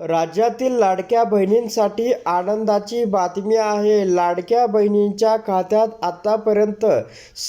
राज्यातील लाडक्या बहिणींसाठी आनंदाची बातमी आहे. लाडक्या बहिणींच्या खात्यात आतापर्यंत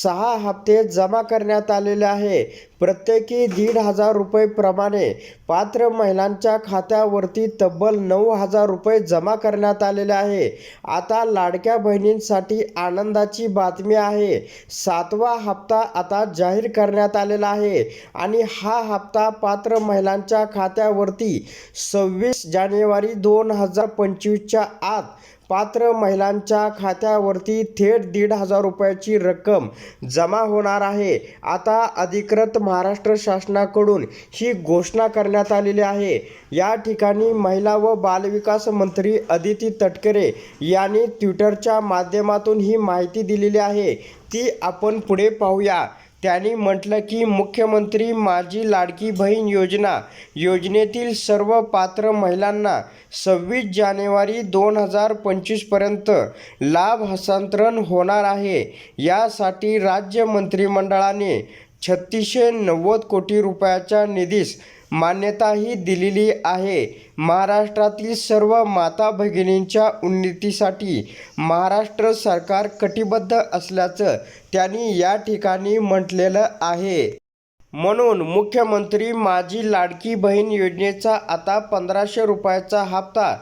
सहा हप्ते जमा करण्यात आलेले आहे. प्रत्येकी दीड हजार रुपये प्रमाणे पात्र महिलांच्या खात्यावरती तब्बल नऊ हजार रुपये जमा करण्यात आलेले आहे. आता लाडक्या बहिणींसाठी आनंदाची बातमी आहे. सातवा हप्ता आता जाहीर करण्यात आलेला आहे आणि हा हप्ता पात्र महिलांच्या खात्यावरती सव्वीस जानेवारी दोन हजार पंचवीसच्या आत पात्र महिलांच्या खात्यावरती थेट दीड हजार रुपयाची रक्कम जमा होणार आहे. आता अधिकृत महाराष्ट्र शासनाकडून ही घोषणा करण्यात आलेली आहे. या ठिकाणी महिला व बालविकास मंत्री अदिती तटकरे यांनी ट्विटरच्या माध्यमातून ही माहिती दिलेली आहे. ती आपण पुढे पाहूया. त्यांनी म्हटलं की मुख्यमंत्री माझी लाडकी बहीण योजना योजनेतील सर्व पात्र महिलांना सव्वीस जानेवारी दोन हजार पंचवीसपर्यंत लाभ हस्तांतरण होणार आहे. यासाठी राज्य मंत्रिमंडळाने छत्तीसशे नव्वद कोटी रुपयाच्या निधीस मान्यताही दिलेली आहे. महाराष्ट्रातील सर्व माता भगिनींच्या उन्नतीसाठी महाराष्ट्र सरकार कटिबद्ध असल्याचं त्यांनी या ठिकाणी म्हटलेलं आहे. म्हणून मुख्यमंत्री माझी लाडकी बहीण योजनेचा आता पंधराशे रुपयाचा हप्ता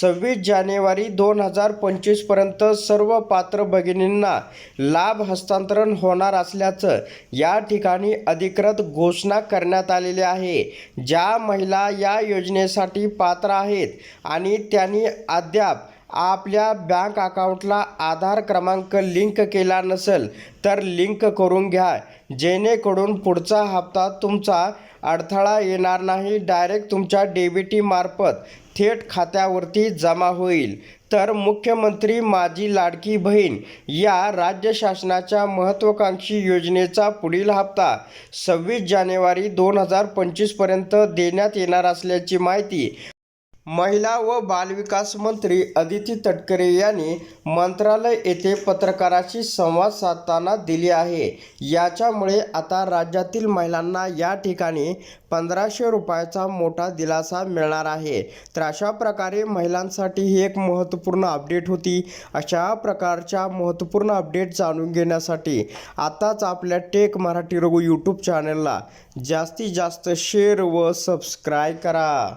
सव्वीस जानेवारी दोन हजार पंचवीसपर्यंत सर्व पात्र भगिनींना लाभ हस्तांतरण होणार असल्याचं या ठिकाणी अधिकृत घोषणा करण्यात आलेली आहे. ज्या महिला या योजनेसाठी पात्र आहेत आणि त्यांनी अद्याप आपल्या बँक अकाउंटला आधार क्रमांक लिंक केला नसेल तर लिंक करून घ्या. जेणेकरून पुढचा हप्ता तुमचा अडथळा येणार नाही. डायरेक्ट तुमच्या डेबिटीमार्फत थेट खात्यावरती जमा होईल. तर मुख्यमंत्री माझी लाडकी बहीण या राज्य शासनाच्या महत्त्वाकांक्षी योजनेचा पुढील हप्ता सव्वीस जानेवारी दोन हजार पंचवीसपर्यंत देण्यात येणार असल्याची माहिती महिला व बालविकास मंत्री अदिती तटकरे यांनी मंत्रालय येथे पत्रकाराशी संवाद साधताना दिली आहे. याच्यामुळे आता राज्यातील महिलांना या ठिकाणी पंधराशे रुपयाचा मोठा दिलासा मिळणार आहे. तर अशा प्रकारे महिलांसाठी ही एक महत्त्वपूर्ण अपडेट होती. अशा प्रकारच्या महत्त्वपूर्ण अपडेट जाणून घेण्यासाठी आताच आपल्या टेक मराठी रघु यूट्यूब चॅनलला जास्तीत जास्त शेअर व सबस्क्राईब करा.